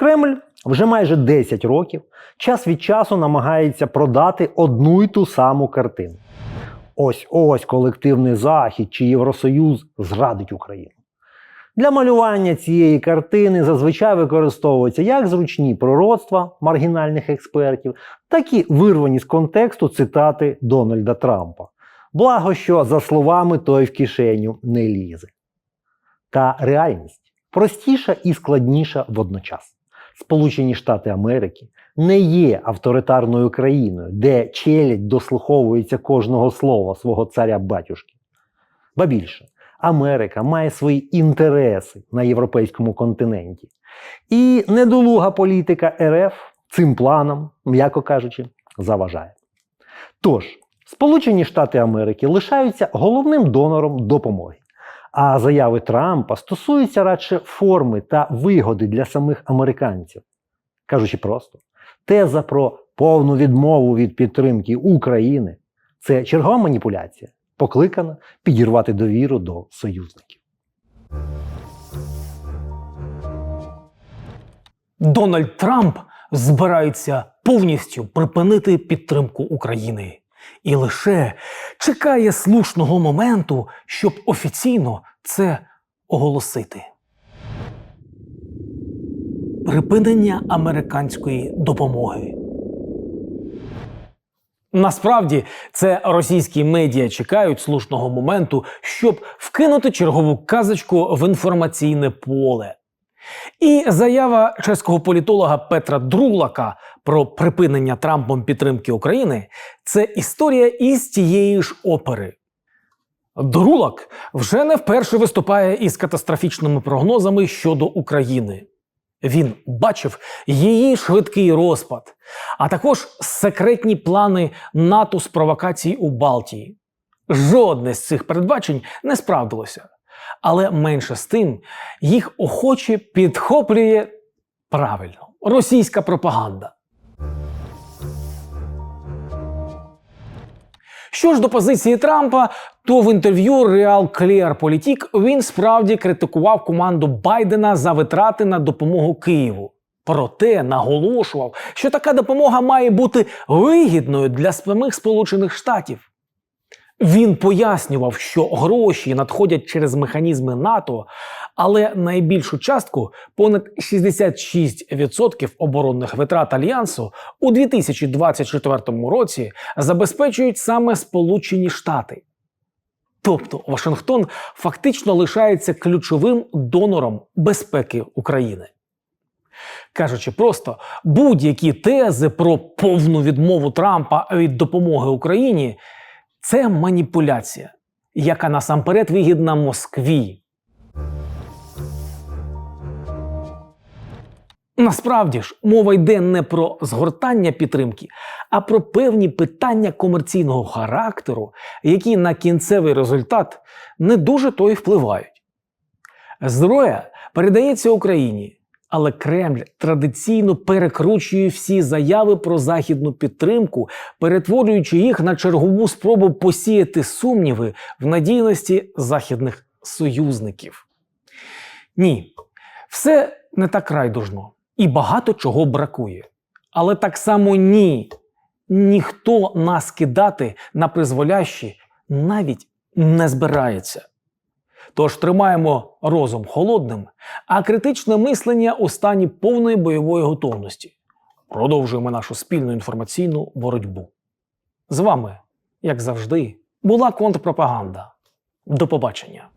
Кремль вже майже 10 років час від часу намагається продати одну й ту саму картину. Ось ось колективний Захід чи Євросоюз зрадить Україну. Для малювання цієї картини зазвичай використовуються як зручні пророцтва маргінальних експертів, так і вирвані з контексту цитати Дональда Трампа. Благо, що за словами той в кишеню не лізе. Та реальність простіша і складніша водночас. Сполучені Штати Америки не є авторитарною країною, де челядь дослуховується кожного слова свого царя батюшки. Ба більше, Америка має свої інтереси на європейському континенті. І недолуга політика РФ цим планам, м'яко кажучи, заважає. Тож, Сполучені Штати Америки лишаються головним донором допомоги. А заяви Трампа стосуються радше форми та вигоди для самих американців. Кажучи просто, теза про повну відмову від підтримки України це чергова маніпуляція, покликана підірвати довіру до союзників. Дональд Трамп збирається повністю припинити підтримку України і лише чекає слушного моменту, щоб офіційно це оголосити. Припинення американської допомоги. Насправді це російські медіа чекають слушного моменту, щоб вкинути чергову казочку в інформаційне поле. І заява чеського політолога Петра Друлака про припинення Трампом підтримки України це історія із тієї ж опери. Друлак вже не вперше виступає із катастрофічними прогнозами щодо України. Він бачив її швидкий розпад, а також секретні плани НАТО з провокацій у Балтії. Жодне з цих передбачень не справдилося. Але менше з тим їх охоче підхоплює правильно російська пропаганда. Що ж до позиції Трампа, то в інтерв'ю Real Clear Politik він справді критикував команду Байдена за витрати на допомогу Києву. Проте наголошував, що така допомога має бути вигідною для самих Сполучених Штатів. Він пояснював, що гроші надходять через механізми НАТО, але найбільшу частку понад 66% оборонних витрат альянсу у 2024 році забезпечують саме Сполучені Штати. Тобто Вашингтон фактично лишається ключовим донором безпеки України. Кажучи просто, будь-які тези про повну відмову Трампа від допомоги Україні це маніпуляція, яка насамперед вигідна Москві. Насправді ж мова йде не про згортання підтримки, а про певні питання комерційного характеру, які на кінцевий результат не дуже то й впливають. Зброя передається Україні, але Кремль традиційно перекручує всі заяви про західну підтримку, перетворюючи їх на чергову спробу посіяти сумніви в надійності західних союзників. Ні, все не так райдужно і багато чого бракує. Але так само ні, ніхто нас кидати на призволящі навіть не збирається. Тож тримаємо розум холодним, а критичне мислення у стані повної бойової готовності. Продовжуємо нашу спільну інформаційну боротьбу. З вами, як завжди, була контрпропаганда. До побачення.